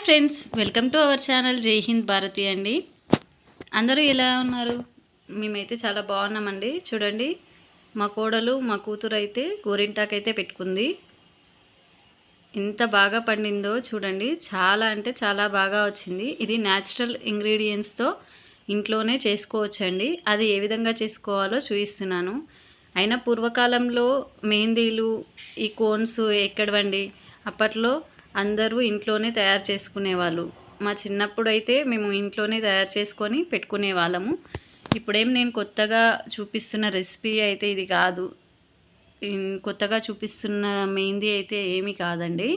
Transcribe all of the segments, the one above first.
Hi friends welcome to our channel Jai Hind Bharati అండి. అందరూ ఎలా ఉన్నారు? మేమైతే చాలా బాగున్నామండి. చూడండి మా కోడలు మా కూతురు అయితే గోరింటాకైతే పెట్టుకుంది. ఎంత బాగా పండిందో చూడండి. చాలా అంటే చాలా బాగా వచ్చింది. ఇది న్యాచురల్ ఇంగ్రీడియంట్స్తో ఇంట్లోనే చేసుకోవచ్చండి. అది ఏ విధంగా చేసుకోవాలో చూపిస్తున్నాను. అయినా పూర్వకాలంలో మెహందీలు ఈ కోన్స్ ఎక్కడవండి? అప్పట్లో అందరూ ఇంట్లోనే తయారు చేసుకునేవాళ్ళు. మా చిన్నప్పుడు అయితే మేము ఇంట్లోనే తయారు చేసుకొని పెట్టుకునే వాళ్ళము ఇప్పుడేం నేను కొత్తగా చూపిస్తున్న రెసిపీ అయితే ఇది కాదు. కొత్తగా చూపిస్తున్న మెహందీ అయితే ఏమీ కాదండి.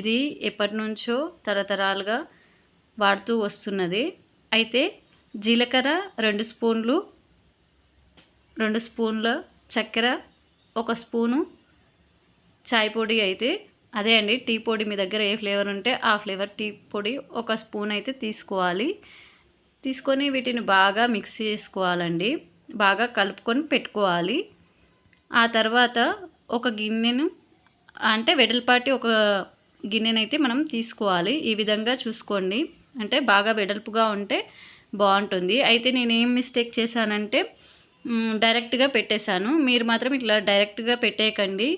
ఇది ఎప్పటి నుంచో తరతరాలుగా వాడుతూ వస్తున్నది. అయితే జీలకర్ర రెండు స్పూన్లు రెండు స్పూన్ల చక్కెర ఒక స్పూను చాయ్ పొడి అయితే అదే అండి టీ పొడి మీ దగ్గర ఏ ఫ్లేవర్ ఉంటే ఆ ఫ్లేవర్ టీ పొడి ఒక స్పూన్ అయితే తీసుకోవాలి. తీసుకొని వీటిని బాగా మిక్స్ చేసుకోవాలండి. బాగా కలుపుకొని పెట్టుకోవాలి. ఆ తర్వాత ఒక గిన్నెను అంటే వెడల్పాటి ఒక గిన్నెనైతే మనం తీసుకోవాలి. ఈ విధంగా చూసుకోండి. అంటే బాగా వెడల్పుగా ఉంటే బాగుంటుంది. అయితే నేను ఏం మిస్టేక్ చేశానంటే డైరెక్ట్గా పెట్టేశాను. మీరు మాత్రం ఇట్లా డైరెక్ట్గా పెట్టేయకండి.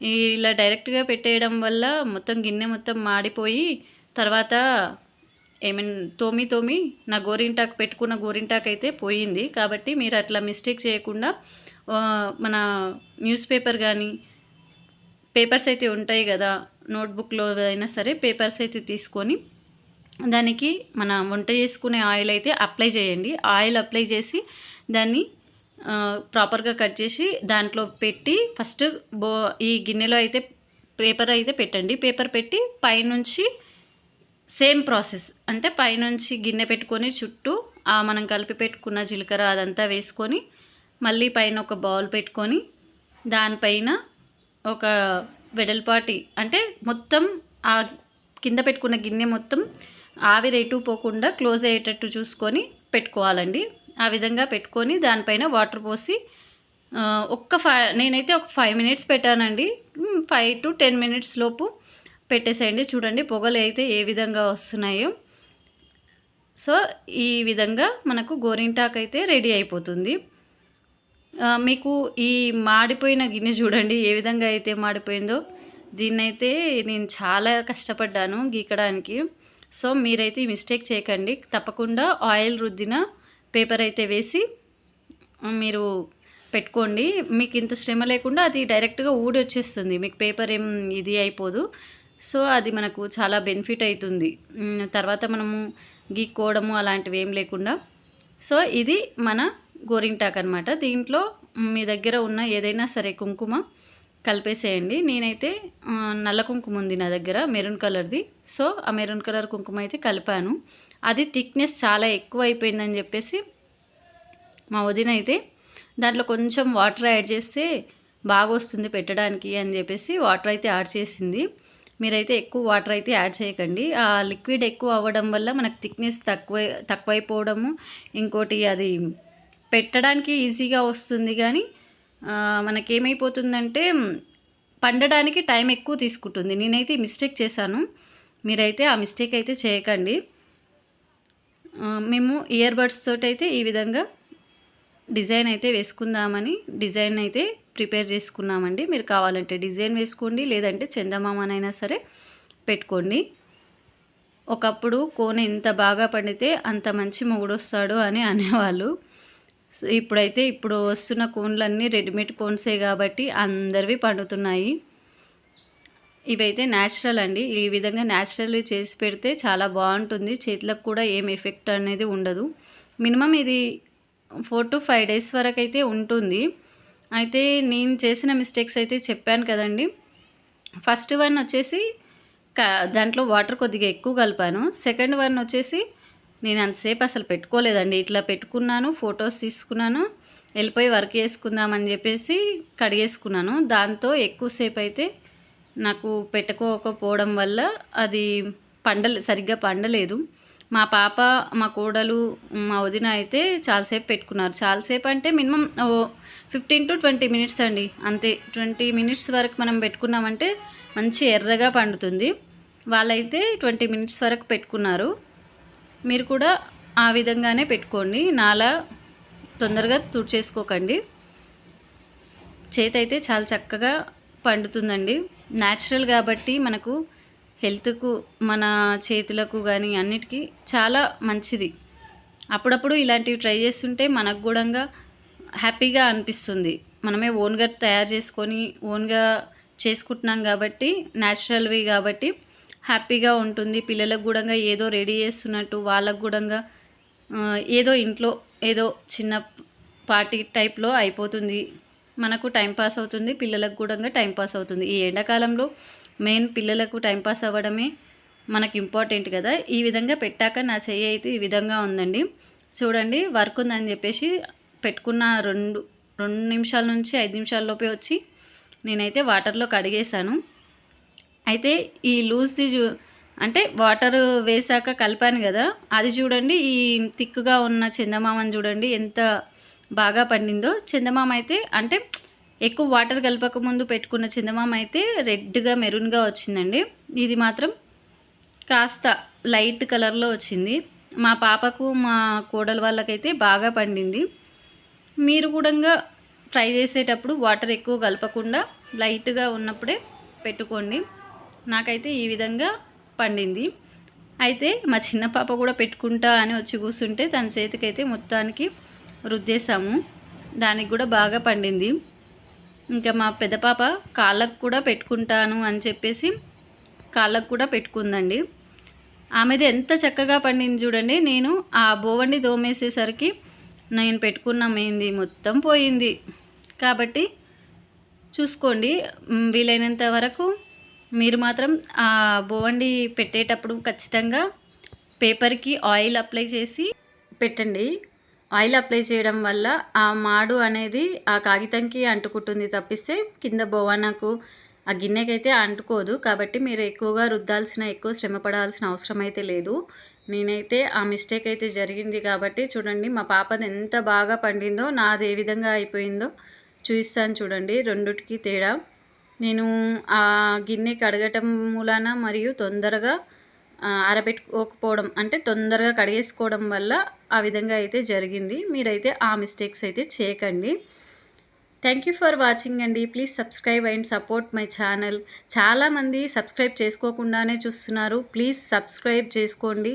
ఇలా డైరెక్ట్గా పెట్టేయడం వల్ల మొత్తం గిన్నె మొత్తం మాడిపోయి తర్వాత ఏమైనా తోమి తోమి నా గోరింటాకు పెట్టుకున్న గోరింటాకు అయితే పోయింది. కాబట్టి మీరు అట్లా మిస్టేక్ చేయకుండా మన న్యూస్ పేపర్ కానీ పేపర్స్ అయితే ఉంటాయి కదా నోట్బుక్లో అయినా సరే పేపర్స్ అయితే తీసుకొని దానికి మన వంట చేసుకునే ఆయిల్ అయితే అప్లై చేయండి. ఆయిల్ అప్లై చేసి దాన్ని ప్రాపర్గా కట్ చేసి దాంట్లో పెట్టి ఫస్ట్ బో ఈ గిన్నెలో అయితే పేపర్ అయితే పెట్టండి. పేపర్ పెట్టి పైనుంచి సేమ్ ప్రాసెస్ అంటే పైనుంచి గిన్నె పెట్టుకొని చుట్టూ ఆ మనం కలిపి పెట్టుకున్న జీలకర్ర అదంతా వేసుకొని మళ్ళీ పైన ఒక బౌల్ పెట్టుకొని దానిపైన ఒక వెడల్పాటి అంటే మొత్తం ఆ కింద పెట్టుకున్న గిన్నె మొత్తం ఆవిరి ఎటు పోకుండా క్లోజ్ అయ్యేటట్టు చూసుకొని పెట్టుకోవాలండి. ఆ విధంగా పెట్టుకొని దానిపైన వాటర్ పోసి ఒక్క ఫైవ్ నేనైతే ఒక ఫైవ్ మినిట్స్ పెట్టానండి. ఫైవ్ టు టెన్ మినిట్స్ లోపు పెట్టేసేయండి. చూడండి పొగలు అయితే ఏ విధంగా వస్తున్నాయో. సో ఈ విధంగా మనకు గోరింటాకు అయితే రెడీ అయిపోతుంది. మీకు ఈ మాడిపోయిన గిన్నె చూడండి ఏ విధంగా అయితే మాడిపోయిందో. దీన్నైతే నేను చాలా కష్టపడ్డాను గీకడానికి. సో మీరైతే ఈ మిస్టేక్ చేయకండి. తప్పకుండా ఆయిల్ రుద్దిన పేపర్ అయితే వేసి మీరు పెట్టుకోండి. మీకు ఇంత శ్రమ లేకుండా అది డైరెక్ట్గా ఊడి వచ్చేస్తుంది. మీకు పేపర్ ఏం ఇది అయిపోదు. సో అది మనకు చాలా బెనిఫిట్ అవుతుంది తర్వాత మనము గీక్కోవడము అలాంటివి ఏం లేకుండా. సో ఇది మన గోరింటాక్ అనమాట దీంట్లో మీ దగ్గర ఉన్న ఏదైనా సరే కుంకుమ కలిపేసేయండి. నేనైతే నల్ల కుంకుమ ఉంది నా దగ్గర మెరూన్ కలర్ది. సో ఆ మెరూన్ కలర్ కుంకుమ అయితే కలిపాను. అది థిక్నెస్ చాలా ఎక్కువ అయిపోయిందని చెప్పేసి మా వదిన అయితే దాంట్లో కొంచెం వాటర్ యాడ్ చేస్తే బాగా వస్తుంది పెట్టడానికి అని చెప్పేసి వాటర్ అయితే యాడ్ చేసింది. మీరైతే ఎక్కువ వాటర్ అయితే యాడ్ చేయకండి. ఆ లిక్విడ్ ఎక్కువ అవ్వడం వల్ల మనకు థిక్నెస్ తక్కువ తక్కువైపోవడము. ఇంకోటి అది పెట్టడానికి ఈజీగా వస్తుంది కానీ మనకేమైపోతుందంటే పండడానికి టైం ఎక్కువ తీసుకుంటుంది. నేనైతే మిస్టేక్ చేశాను. మీరైతే ఆ మిస్టేక్ అయితే చేయకండి. మేము ఇయర్ బడ్స్ తోటి అయితే ఈ విధంగా డిజైన్ అయితే వేసుకుందామని డిజైన్ అయితే ప్రిపేర్ చేసుకున్నామండి. మీరు కావాలంటే డిజైన్ వేసుకోండి లేదంటే చందమామనైనా సరే పెట్టుకోండి. ఒకప్పుడు కోన ఎంత బాగా పండితే అంత మంచి మొగుడు వస్తాడు అని అనేవాళ్ళు. ఇప్పుడైతే ఇప్పుడు వస్తున్న కోన్లన్నీ రెడీమేడ్ కోన్సే కాబట్టి అందరివి పండుతున్నాయి. ఇవైతే న్యాచురల్ అండి. ఈ విధంగా న్యాచురల్ చేసి పెడితే చాలా బాగుంటుంది. చేతులకు కూడా ఏం ఎఫెక్ట్ అనేది ఉండదు. మినిమం ఇది ఫోర్ టు ఫైవ్ డేస్ వరకు అయితే ఉంటుంది. అయితే నేను చేసిన మిస్టేక్స్ అయితే చెప్పాను కదండి. ఫస్ట్ వన్ వచ్చేసి దాంట్లో వాటర్ కొద్దిగా ఎక్కువ కలిపాను. సెకండ్ వన్ వచ్చేసి నేను అంతసేపు అసలు పెట్టుకోలేదండి. ఇట్లా పెట్టుకున్నాను ఫొటోస్ తీసుకున్నాను వెళ్ళిపోయి వర్క్ చేసుకుందామని చెప్పేసి కడిగేసుకున్నాను. దాంతో ఎక్కువసేపు అయితే నాకు పెట్టుకోకపోవడం వల్ల అది పండలే సరిగ్గా పండలేదు. మా పాప మా కోడలు మా వదిన అయితే చాలాసేపు పెట్టుకున్నారు. చాలాసేపు అంటే minimum fifteen to twenty minutes అండి. అంతే ట్వంటీ మినిట్స్ వరకు మనం పెట్టుకున్నామంటే మంచి ఎర్రగా పండుతుంది. వాళ్ళైతే ట్వంటీ మినిట్స్ వరకు పెట్టుకున్నారు. మీరు కూడా ఆ విధంగానే పెట్టుకోండి. నాలా తొందరగా తుడిచేసుకోకండి. చేతైతే అయితే చాలా చక్కగా పండుతుందండి. న్యాచురల్ కాబట్టి మనకు హెల్త్కు మన చేతులకు కానీ అన్నిటికీ చాలా మంచిది. అప్పుడప్పుడు ఇలాంటివి ట్రై చేస్తుంటే మనకు కూడా హ్యాపీగా అనిపిస్తుంది. మనమే ఓన్గా తయారు చేసుకొని ఓన్గా చేసుకుంటున్నాం కాబట్టి న్యాచురల్వి కాబట్టి హ్యాపీగా ఉంటుంది. పిల్లలకు కూడా ఏదో రెడీ చేస్తున్నట్టు వాళ్ళకు కూడా ఏదో ఇంట్లో ఏదో చిన్న పార్టీ టైప్లో అయిపోతుంది. మనకు టైంపాస్ అవుతుంది పిల్లలకు కూడా టైం పాస్ అవుతుంది. ఈ ఎండాకాలంలో మెయిన్ పిల్లలకు టైంపాస్ అవ్వడమే మనకు ఇంపార్టెంట్ కదా. ఈ విధంగా పెట్టాక నా చెయ్యి అయితే ఈ విధంగా ఉందండి. చూడండి వర్క్ ఉందని చెప్పేసి పెట్టుకున్న రెండు రెండు నిమిషాల నుంచి ఐదు నిమిషాల్లోపే వచ్చి నేనైతే వాటర్లో కడిగేశాను. అయితే ఈ లూజ్ది చూ అంటే వాటర్ వేసాక కలిపాను కదా అది చూడండి ఈ తిక్కుగా ఉన్న చందమామని చూడండి ఎంత బాగా పండిందో. చందమామ అయితే అంటే ఎక్కువ వాటర్ కలపక ముందు పెట్టుకున్న చందమామ అయితే రెడ్గా మెరూన్గా వచ్చిందండి. ఇది మాత్రం కాస్త లైట్ కలర్లో వచ్చింది. మా పాపకు మా కోడల వాళ్ళకైతే బాగా పండింది. మీరు కూడా ట్రై చేసేటప్పుడు వాటర్ ఎక్కువ కలపకుండా లైట్గా ఉన్నప్పుడే పెట్టుకోండి. నాకైతే ఈ విధంగా పండింది. అయితే మా చిన్న పాప కూడా పెట్టుకుంటా అని వచ్చి కూర్చుంటే తన చేతికైతే మొత్తానికి రుద్దేశాము. దానికి కూడా బాగా పండింది. ఇంకా మా పెద్ద పాప కాళ్ళకు కూడా పెట్టుకుంటాను అని చెప్పేసి కాళ్ళకు కూడా పెట్టుకుందండి. ఆమెది ఎంత చక్కగా పండింది చూడండి. నేను ఆ బోవండి దోమేసేసరికి నేను పెట్టుకున్న మేంది మొత్తం పోయింది. కాబట్టి చూసుకోండి వీలైనంత వరకు మీరు మాత్రం ఆ బోవండి పెట్టేటప్పుడు ఖచ్చితంగా పేపర్కి ఆయిల్ అప్లై చేసి పెట్టండి. ఆయిల్ అప్లై చేయడం వల్ల ఆ మాడు అనేది ఆ కాగితంకి అంటుకుంటుంది తప్పిస్తే కింద బోవానాకు ఆ గిన్నెకైతే అంటుకోదు. కాబట్టి మీరు ఎక్కువగా రుద్దాల్సిన ఎక్కువ శ్రమ పడాల్సిన అవసరం అయితే లేదు. నేనైతే ఆ మిస్టేక్ అయితే జరిగింది కాబట్టి చూడండి మా పాపది ఎంత బాగా పండిందో నాది ఏ విధంగా అయిపోయిందో చూపిస్తాను చూడండి. రెండుటికి తేడా నేను ఆ గిన్నె కడగటం మూలాన మరియు తొందరగా ఆరబెట్టుకోకపోవడం అంటే తొందరగా కడిగేసుకోవడం వల్ల ఆ విధంగా అయితే జరిగింది. మీరైతే ఆ మిస్టేక్స్ అయితే చేయకండి. థ్యాంక్ యూ ఫర్ వాచింగ్ అండి. Please subscribe and support my channel చాలామంది సబ్స్క్రైబ్ చేసుకోకుండానే చూస్తున్నారు. ప్లీజ్ సబ్స్క్రైబ్ చేసుకోండి.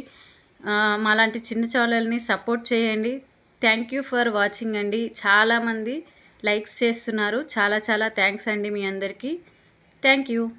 మాలాంటి చిన్న ఛానల్ని సపోర్ట్ చేయండి. థ్యాంక్ యూ ఫర్ వాచింగ్ అండి. చాలామంది లైక్స్ చేస్తున్నారు. చాలా చాలా థ్యాంక్స్ అండి మీ అందరికీ. Thank you.